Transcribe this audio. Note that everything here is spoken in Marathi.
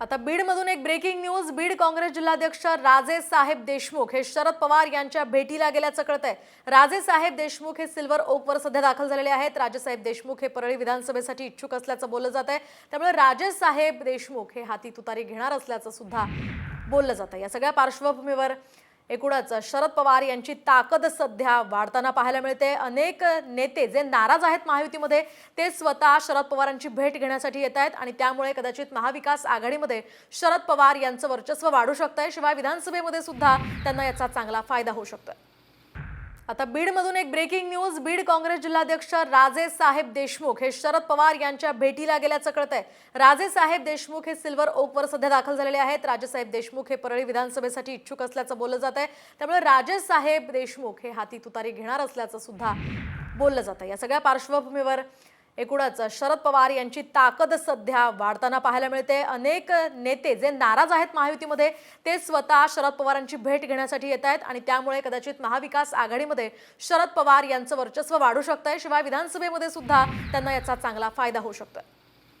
आता बीडमधून एक ब्रेकिंग न्यूज बीड काँग्रेस जिल्हाध्यक्ष राजे साहेब देशमुख हे शरद पवार यांच्या भेटीला गेल्याचं कळतंय. राजे साहेब देशमुख हे सिल्वर ओकवर सध्या दाखल झालेले आहेत. राजेसाहेब देशमुख हे परळी विधानसभेसाठी इच्छुक असल्याचं बोललं जात आहे त्यामुळे राजेसाहेब देशमुख हे हाती तुतारी घेणार असल्याचं सुद्धा बोललं जात आहे या सगळ्या पार्श्वभूमीवर एकूणच शरद पवार यांची ताकद सध्या वाढताना पाहायला मिळते. अनेक नेते जे नाराज आहेत महायुतीमध्ये ते स्वतः शरद पवारांची भेट घेण्यासाठी येत आहेत आणि त्यामुळे कदाचित महाविकास आघाडीमध्ये शरद पवार यांचं वर्चस्व वाढू शकतंय. शिवाय विधानसभेमध्ये सुद्धा त्यांना याचा चांगला फायदा होऊ शकतोय. आता बीडमधून एक ब्रेकिंग न्यूज बीड काँग्रेस जिल्हाध्यक्ष राजे साहेब देशमुख हे शरद पवार यांच्या भेटीला गेल्याचं कळतंय. राजे साहेब देशमुख हे सिल्वर ओकवर सध्या दाखल झालेले आहेत. राजेसाहेब देशमुख हे परळी विधानसभेसाठी इच्छुक असल्याचं बोललं जात आहे त्यामुळे राजेसाहेब देशमुख हे हाती तुतारी घेणार असल्याचं सुद्धा बोललं जात आहे या सगळ्या पार्श्वभूमीवर एकूणच शरद पवार यांची ताकद सध्या वाढताना पाहायला मिळते. अनेक नेते जे नाराज आहेत महायुतीमध्ये ते स्वतः शरद पवारांची भेट घेण्यासाठी येत आहेत आणि त्यामुळे कदाचित महाविकास आघाडीमध्ये शरद पवार यांचं वर्चस्व वाढू शकत आहे शिवाय विधानसभेमध्ये सुद्धा त्यांना याचा चांगला फायदा होऊ शकतोय.